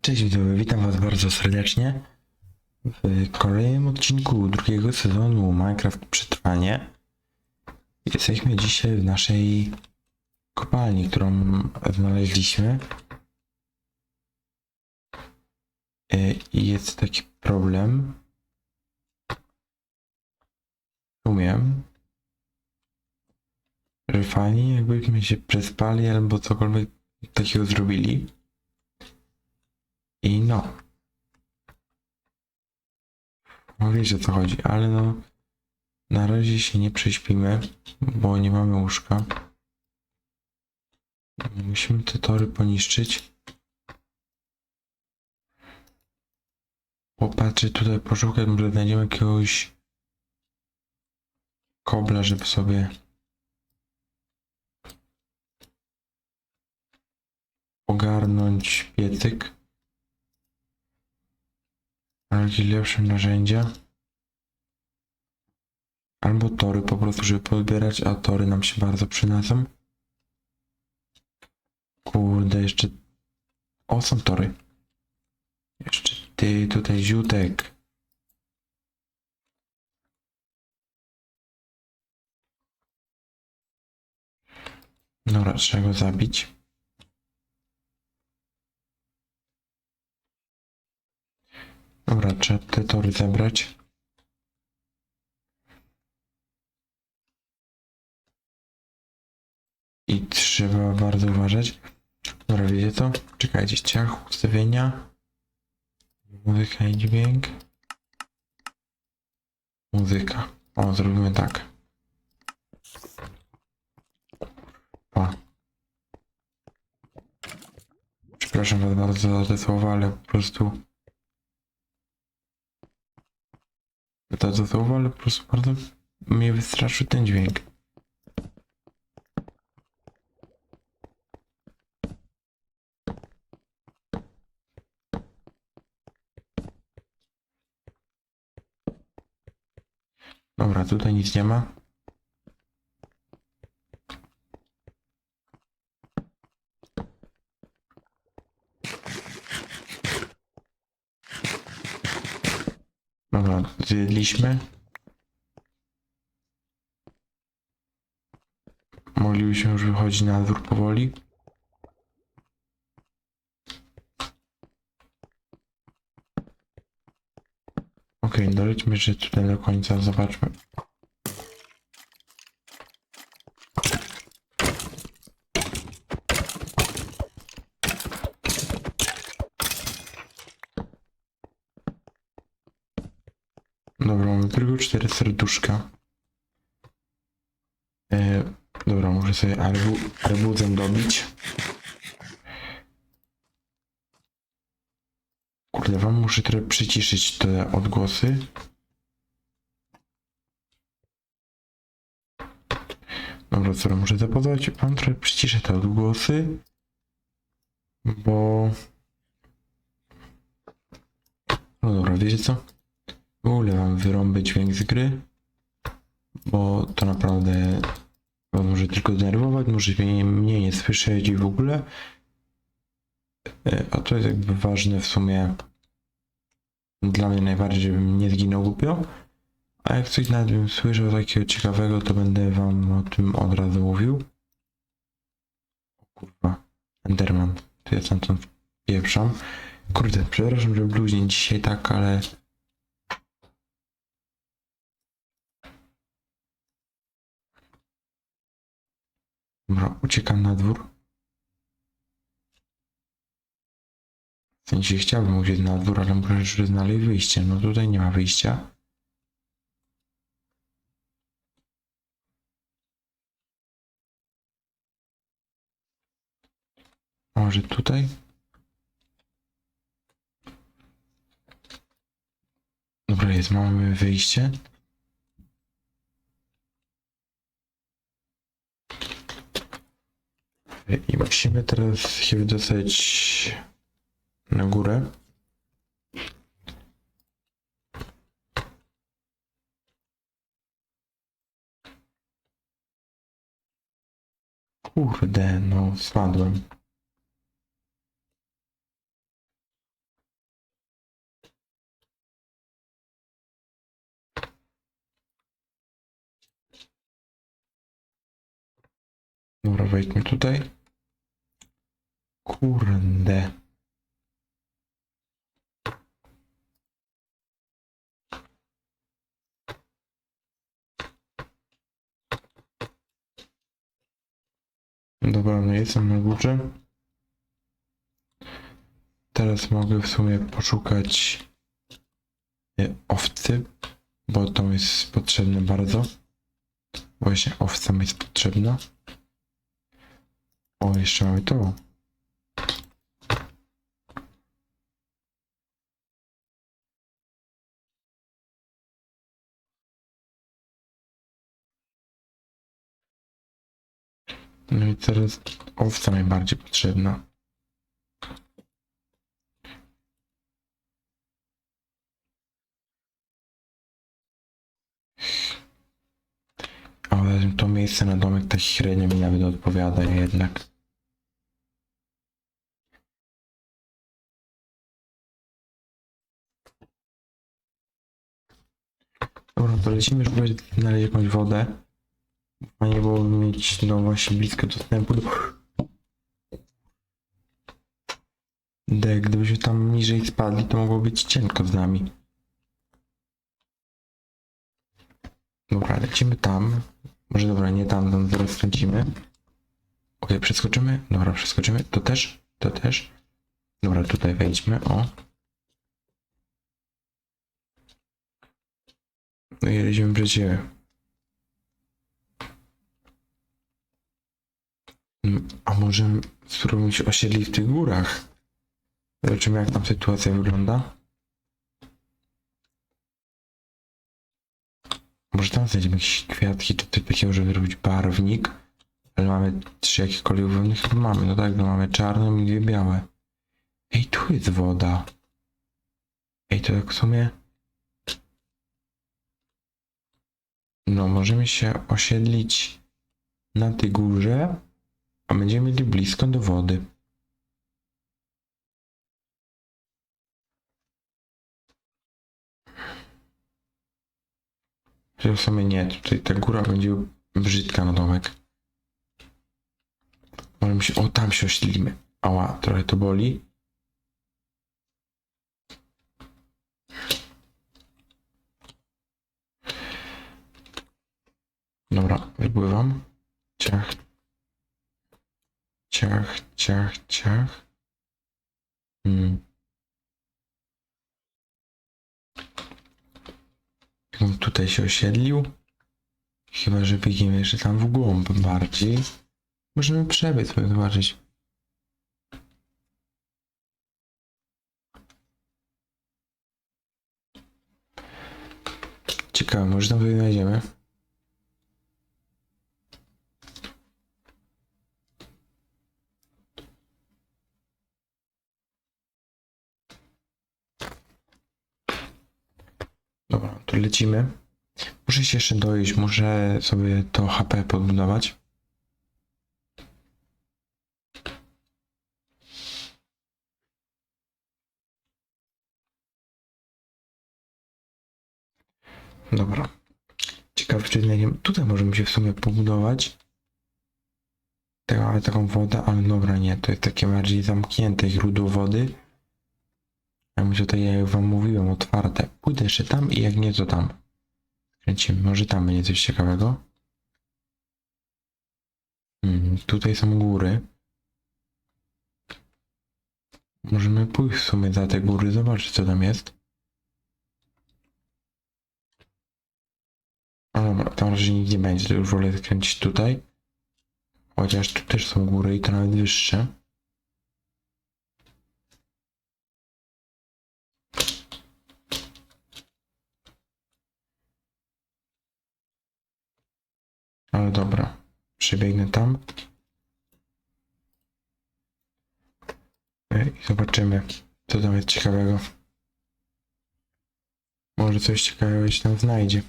Cześć widzowie, witam was bardzo serdecznie w kolejnym odcinku drugiego sezonu Minecraft Przetrwanie. Jesteśmy dzisiaj w naszej kopalni, którą znaleźliśmy. E, jest taki problem. Że fajnie jakbyśmy się przespali albo cokolwiek takiego zrobili. I no. No o co chodzi, ale no. Na razie się nie prześpimy, bo nie mamy łóżka. Musimy te tory poniszczyć. Popatrzeć tutaj, poszukać, może znajdziemy jakiegoś kobla, żeby sobie ogarnąć piecyk. Jakieś lepsze narzędzia. Albo tory po prostu, żeby podbierać, a tory nam się bardzo przydadzą. Kurde, jeszcze... O, są tory. Jeszcze ty tutaj ziutek. Dobra, trzeba go zabić. Dobra, trzeba te tory zebrać. I trzeba bardzo uważać. Dobra, wiecie co? Czekajcie, ciach, ustawienia. Muzyka i dźwięk. Muzyka. O, zrobimy tak. Pa. Przepraszam was bardzo za te słowa, ale po prostu to za słowa, ale po prostu bardzo mnie wystraszył ten dźwięk. Dobra, tutaj nic nie ma. Dobra, zjedliśmy. Moglibyśmy już wychodzić na dwór powoli. Okej, dolećmy jeszcze tutaj do końca, zobaczmy. Dobra, mamy tylko cztery serduszka. E, dobra, muszę sobie arbu, arbuzem dobić. Kurde, wam muszę trochę przyciszyć te odgłosy. Dobra, co muszę zapozować? Wam trochę przyciszę te odgłosy. Bo... No dobra, wiecie co? W ogóle wam wyrąbę dźwięk z gry. Bo to naprawdę może tylko denerwować, może mnie, nie słyszeć i w ogóle. E, A to jest jakby ważne w sumie dla mnie najbardziej, żebym nie zginął głupio. A jak coś nawet bym słyszał takiego ciekawego, to będę wam o tym od razu mówił. O kurwa, Enderman, to ja tam tam pieprzam. Kurde, przepraszam, że bluźnię dzisiaj tak, ale... Dobra, uciekam na dwór. W sensie chciałbym uciec na dwór, ale muszę jeszcze znaleźć wyjście. No tutaj nie ma wyjścia. Może tutaj? Dobra, jest, mamy wyjście. I musimy teraz się dostać na górę. Kurde, no spadłem. Dobra, wejdźmy tutaj. Kurde. Dobra, no jestem na górze. Teraz mogę w sumie poszukać e, owcy, bo to jest potrzebne bardzo. Właśnie owca mi jest potrzebna. O, jeszcze mamy to. No i teraz owca najbardziej potrzebna. Ale to miejsce na domek tak średnio mi nawet odpowiada jednak. Dobra, to lecimy, żeby znaleźć jakąś wodę. Fajnie byłoby mieć, no właśnie, blisko dostępu do... Dek, gdybyśmy tam niżej spadli, to mogło być cienko z nami. Dobra, lecimy tam. Może dobra, nie tam, tam zaraz skręcimy. Okej, przeskoczymy. Dobra, przeskoczymy. To też, to też. Dobra, tutaj wejdźmy, o. No i lecimy przed siebie. A może spróbować osiedli w tych górach? Zobaczymy jak tam sytuacja wygląda. Może tam znajdziemy jakieś kwiatki czy coś takiego, żeby robić barwnik. Ale mamy trzy jakiekolwiek wełny? Chyba mamy, no tak, no mamy czarną i dwie białe. Ej, tu jest woda. Ej, to tak w sumie... No, możemy się osiedlić na tej górze, a będziemy mieli blisko do wody. Że w sumie nie, tutaj ta góra będzie brzydka na domek. Możemy się, o tam się osiedlimy. Ała, trochę to boli. Dobra, wypływam. Ciach. Ciach, ciach, ciach. Hmm. Jakbym tutaj się osiedlił. Chyba, że biegniemy jeszcze tam w głąb bardziej. Możemy przebiec, sobie zobaczyć. Ciekawe, może tam znajdziemy. Dobra, to lecimy. Muszę się jeszcze dojeść, muszę sobie to HP podbudować. Dobra. Ciekawe, czy znajdziemy. Tutaj możemy się w sumie pobudować. Tak, ale taką wodę, ale dobra, nie, to jest takie bardziej zamknięte źródło wody. A mi tutaj, ja wam mówiłem, otwarte. Pójdę jeszcze tam i jak nie, to tam. Kręcimy, może tam będzie coś ciekawego. Hmm, tutaj są góry. Możemy pójść w sumie za te góry, zobaczyć co tam jest. A dobra, tam raczej nic nie będzie, to już wolę kręcić tutaj. Chociaż tu też są góry i to nawet wyższe. Ale dobra, przebiegnę tam. I zobaczymy, co tam jest ciekawego. Może coś ciekawego się tam znajdzie.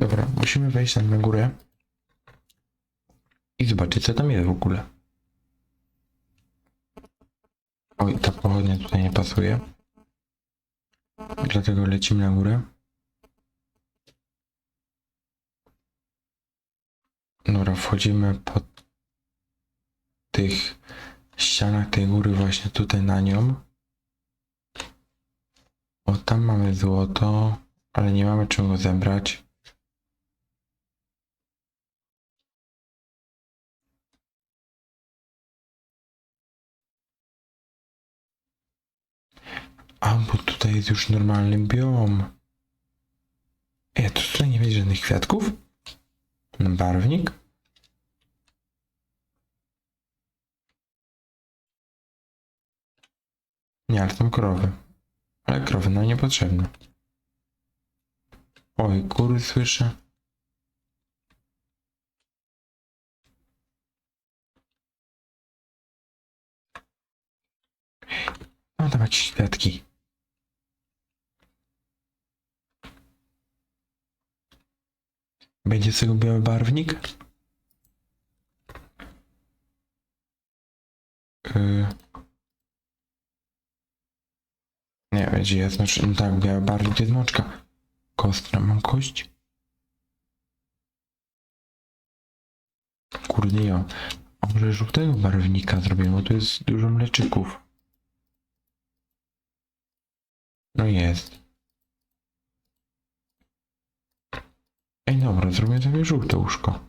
Dobra, musimy wejść tam na górę i zobaczyć, co tam jest w ogóle. Oj, ta pochodnia tutaj nie pasuje. Dlatego lecimy na górę. Dobra, wchodzimy po tych ścianach tej góry właśnie tutaj na nią. O, tam mamy złoto, ale nie mamy czego zebrać. A, bo tutaj jest już normalny biom. Ej, to tutaj nie będzie żadnych kwiatków? Barwnik? Nie, ale są krowy. Ale krowy nam niepotrzebne. Oj, kury słyszę. No tam jakieś Będzie tego biały barwnik? Yy. Nie, będzie jasno, czy- no tak, biały barwnik jest moczka. Kostra, mam kość? Kurde, ja. A może żółtego barwnika zrobimy, bo tu jest dużo mleczyków. No jest. Ej, dobra, zrobię sobie żółte łóżko.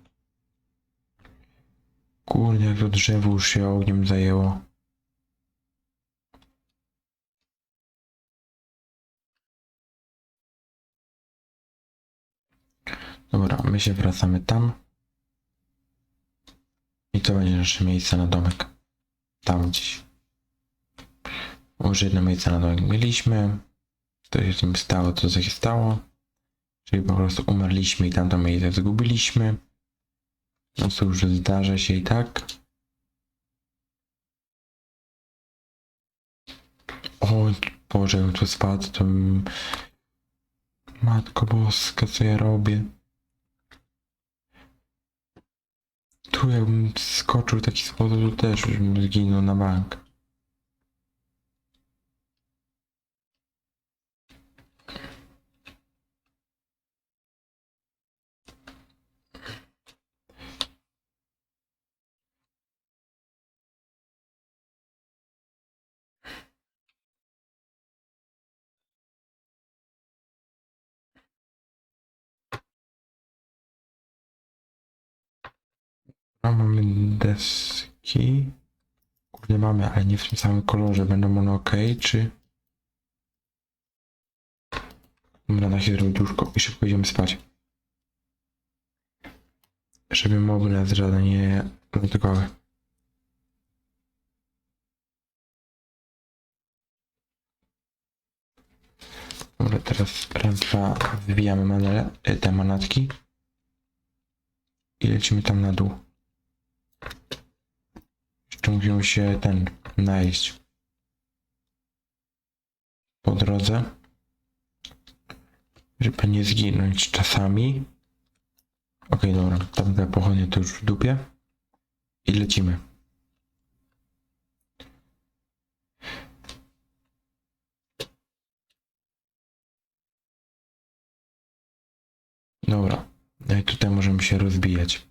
Kurde, jak to drzewo już się ogniem zajęło. Dobra, my się wracamy tam. I to będzie nasze miejsce na domek. Tam gdzieś. Może jedno miejsce na domek mieliśmy. To się z tym stało, co się stało. Czyli po prostu umarliśmy i tamto miejsce zgubiliśmy. No cóż, zdarza się i tak. O Boże, jakbym tu spadł, to... Matko Boska, co ja robię? Tu jakbym skoczył w taki sposób, to też bym zginął na bank. A mamy deski. Kurde mamy, ale nie w tym samym kolorze. Będą one ok, czy... Dobra, na się zrobić łóżko i szybko idziemy spać. Żeby moby nas żadne nie atakowały. Dobra, teraz raz, dwa, wybijamy manele, e, te manatki. I lecimy tam na dół. Jeszcze musimy się ten najeść. Po drodze. Żeby nie zginąć czasami. Okej, dobra. Tamte pochodnie to już w dupie. I lecimy. Dobra. No i tutaj możemy się rozbijać.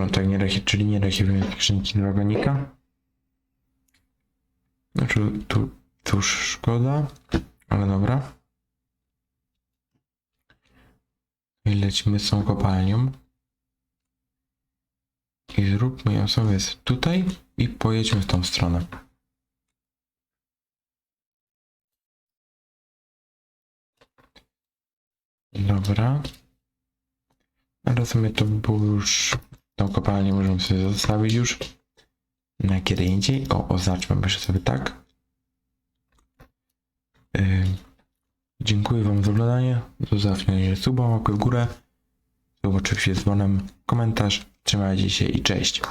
Dobra, tak nie rechi, czyli nie archiwujemy skrzynki dragonika. Znaczy, tu, cóż, szkoda, ale dobra. I lecimy z tą kopalnią. I zróbmy ją sobie tutaj i pojedźmy w tą stronę. Dobra. Ale w to było już... Tą kopalnię możemy sobie zostawić już. Na kiedy indziej. O, oznaczmy jeszcze sobie tak. Yy, dziękuję wam za oglądanie. Zostawcie suba, łapkę w górę. sub oczywiście z dzwonem, komentarz, trzymajcie się i cześć.